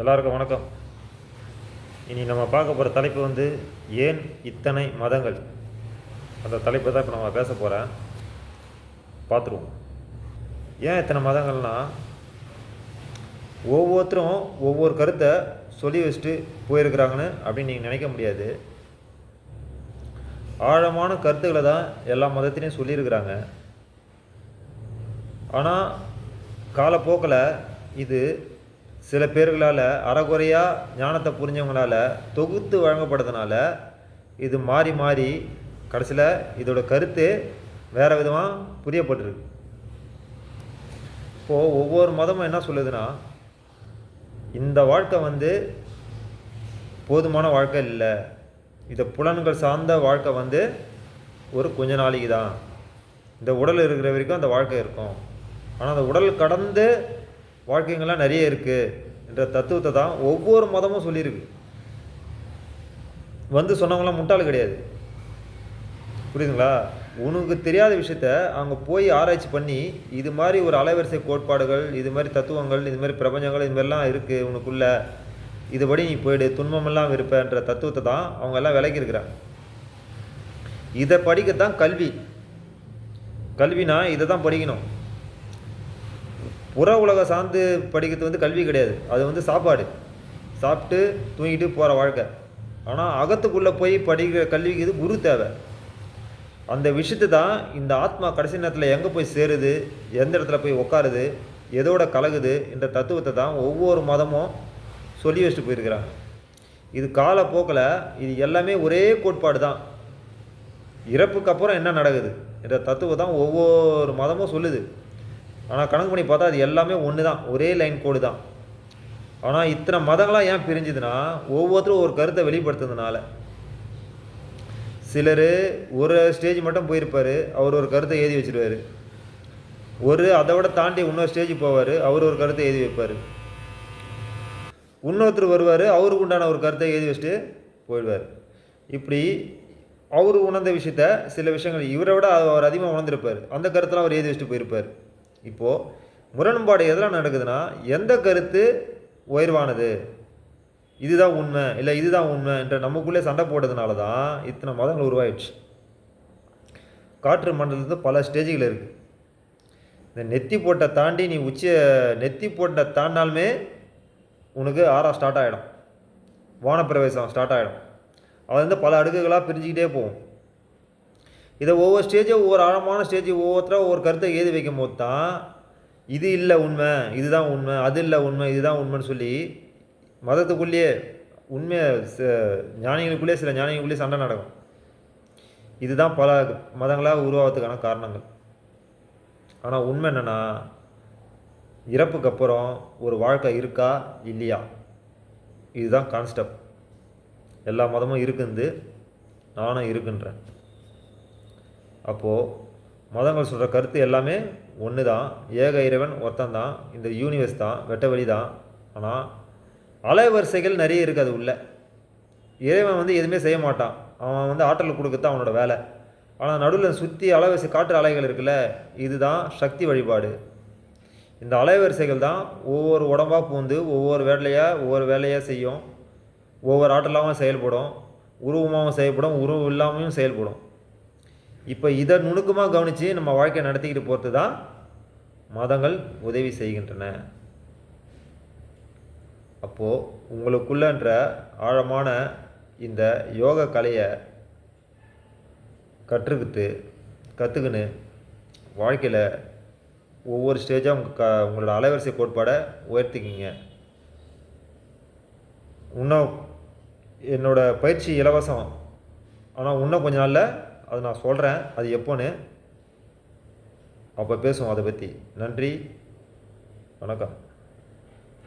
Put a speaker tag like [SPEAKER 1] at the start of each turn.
[SPEAKER 1] எல்லாருக்கும் வணக்கம். இனி நம்ம பார்க்க போகிற தலைப்பு வந்து ஏன் இத்தனை மதங்கள்? அந்த தலைப்பை தான் இப்போ நம்ம பேச போகிறேன் பார்த்துருவோம். ஏன் இத்தனை மதங்கள்னா ஒவ்வொருத்தரும் ஒவ்வொரு கருத்தை சொல்லி வச்சுட்டு போயிருக்கிறாங்கன்னு அப்படின்னு நீங்கள் நினைக்க முடியாது. ஆழமான கருத்துக்களை தான் எல்லா மதத்திலையும் சொல்லியிருக்கிறாங்க. ஆனால் காலப்போக்கில் இது சில பேர்களால் அறகுறையாக ஞானத்தை புரிஞ்சவங்களால தொகுத்து வழங்கப்படுறதுனால இது மாறி மாறி கடைசியில் இதோட கருத்து வேறு விதமாக புரியப்பட்டிருக்கு. இப்போது ஒவ்வொரு மதமும் என்ன சொல்லுதுன்னா இந்த வாழ்க்கை வந்து போதுமான வாழ்க்கை இல்லை. இந்த புலன்கள் சார்ந்த வாழ்க்கை வந்து ஒரு கொஞ்ச நாளைக்கு தான் இந்த உடல் இருக்கிற வரைக்கும் அந்த வாழ்க்கை இருக்கும். ஆனால் அந்த உடல் கடந்து வாழ்க்கைங்கள்லாம் நிறைய இருக்குது என்ற தத்துவத்தை தான் ஒவ்வொரு மதமும் சொல்லியிருக்கு. வந்து சொன்னவங்களாம் முட்டாள் கிடையாது. புரியுதுங்களா? உனக்கு தெரியாத விஷயத்த அங்கே போய் ஆராய்ச்சி பண்ணி இது மாதிரி ஒரு அலைவரிசை கோட்பாடுகள் இது மாதிரி தத்துவங்கள் இது மாதிரி பிரபஞ்சங்கள் இது மாதிரிலாம் இருக்குது உனக்குள்ள. இதுபடி நீ போயிடு துன்பமெல்லாம் விருப்பன்ற தத்துவத்தை தான் அவங்க எல்லாம் விலகி இருக்கிறாங்க. இதை படிக்கத்தான் கல்வி. கல்வினா இதை தான் படிக்கணும். புற உலகம் சார்ந்து படிக்கிறது வந்து கல்வி கிடையாது. அது வந்து சாப்பாடு. சாப்பிட்டு தூங்கிட்டு போகிற வாழ்க்கை. ஆனால் அகத்துக்குள்ளே போய் படிக்கிற கல்விக்கு இது குரு தேவை. அந்த விஷயத்தை தான் இந்த ஆத்மா கடைசி நேரத்தில் எங்கே போய் சேருது எந்த இடத்துல போய் உட்காருது எதோட கலகுது என்ற தத்துவத்தை தான் ஒவ்வொரு மதமும் சொல்லி வச்சுட்டு போயிருக்கிறாங்க. இது காலப்போக்கில் இது எல்லாமே ஒரே கோட்பாடு தான். இறப்புக்கு அப்புறம் என்ன நடக்குது என்ற தத்துவம் தான் ஒவ்வொரு மதமும் சொல்லுது. ஆனால் கணக்கு பண்ணி பார்த்தா அது எல்லாமே ஒன்று தான் ஒரே லைன் கோடு தான். ஆனால் இத்தனை மதங்களாக ஏன் பிரிஞ்சுதுன்னா ஒவ்வொருத்தரும் ஒரு கருத்தை வெளிப்படுத்துறதுனால சிலர் ஒரு ஸ்டேஜ் மட்டும் போயிருப்பார் அவர் ஒரு கருத்தை எழுதி வச்சிருவார். ஒரு அதை விட தாண்டி இன்னொரு ஸ்டேஜ் போவார் அவர் ஒரு கருத்தை எழுதி வைப்பார். இன்னொருத்தர் வருவார் அவருக்கு உண்டான ஒரு கருத்தை எழுதி வச்சுட்டு போயிடுவார். இப்படி அவர் உணர்ந்த விஷயத்த சில விஷயங்கள் இவரை விட அவர் அதிகமாக உணர்ந்திருப்பார். அந்த கருத்தெல்லாம் அவர் எழுதி வச்சுட்டு போயிருப்பார். இப்போது முரண்பாடு எதெல்லாம் நடக்குதுன்னா எந்த கருத்து உயர்வானது? இதுதான் உண்மை இல்லை இதுதான் உண்மை என்ற நமக்குள்ளே சண்டை போட்டதுனால தான் இத்தனை மதங்கள் உருவாயிடுச்சு. காற்று மண்டலத்தில் பல ஸ்டேஜுகள் இருக்குது இந்த நெத்தி போட்டை தாண்டி நீ உச்சிய நெத்தி போட்டை தாண்டினாலுமே உனக்கு ஆறா ஸ்டார்ட் ஆகிடும் வானப்பிரவேசம் ஸ்டார்ட் ஆகிடும் அது வந்து பல அடுக்குகளாக பிரிஞ்சுக்கிட்டே போகும். இதை ஒவ்வொரு ஸ்டேஜும் ஒவ்வொரு ஆழமான ஸ்டேஜ் ஒவ்வொருத்தராக ஒவ்வொரு கருத்தை எழுதி வைக்கும் போது தான் இது இல்லை உண்மை இதுதான் உண்மை அது இல்லை உண்மை இதுதான் உண்மைன்னு சொல்லி மதத்துக்குள்ளேயே உண்மையை ச- ஞானிகளுக்குள்ளேயே சில ஞானிகளுக்குள்ளேயே சண்டை நடக்கும். இதுதான் பல மதங்களாக உருவாகிறதுக்கான காரணங்கள். ஆனால் உண்மை என்னென்னா இறப்புக்கு அப்புறம் ஒரு வாழ்க்கை இருக்கா இல்லையா? இதுதான் கான்ஸ்டெப்ட் எல்லா மதமும் இருக்குது நானும் இருக்குன்றேன். அப்போது மதங்கள் சொல்கிற கருத்து எல்லாமே ஒன்று தான் ஏக இறைவன் ஒருத்தன் தான் இந்த யூனிவர்ஸ் தான் வெட்ட வெளி தான் ஆனால் அலைவரிசைகள் நிறைய இருக்குது அது உள்ளே. இறைவன் வந்து எதுவுமே செய்ய மாட்டான். அவன் வந்து ஆற்றல் கொடுக்கத்தான் அவனோட வேலை. ஆனால் நடுவில் சுற்றி அலைவரிசை காற்று அலைகள் இருக்குல்ல இதுதான் சக்தி வழிபாடு. இந்த அலைவரிசைகள் தான் ஒவ்வொரு உடம்பாக பூந்து ஒவ்வொரு வேலையாக ஒவ்வொரு வேலையாக செய்யும். ஒவ்வொரு ஆற்றலாகவும் செயல்படும். உருவமாகவும் செயல்படும். உருவம் இல்லாமையும் செயல்படும். இப்போ இதை நுணுக்கமாக கவனித்து நம்ம வாழ்க்கையை நடத்திக்கிட்டு போகிறது தான் மதங்கள் உதவி செய்கின்றன. அப்போது உங்களுக்குள்ளன்ற ஆழமான இந்த யோக கலையை கற்றுக்கிட்டு கற்றுக்கின்னு வாழ்க்கையில் ஒவ்வொரு ஸ்டேஜாக உங்கள் க உங்களோட அலைவரிசை கோட்பாடை உயர்த்திக்கிங்க. இன்னும் என்னோடய பயிற்சி இலவசம். ஆனால் இன்னும் கொஞ்ச நாளில் அது நான் சொல்கிறேன் அது எப்போன்னு அப்போ பேசுவோம் அதை பற்றி நன்றி வணக்கம்.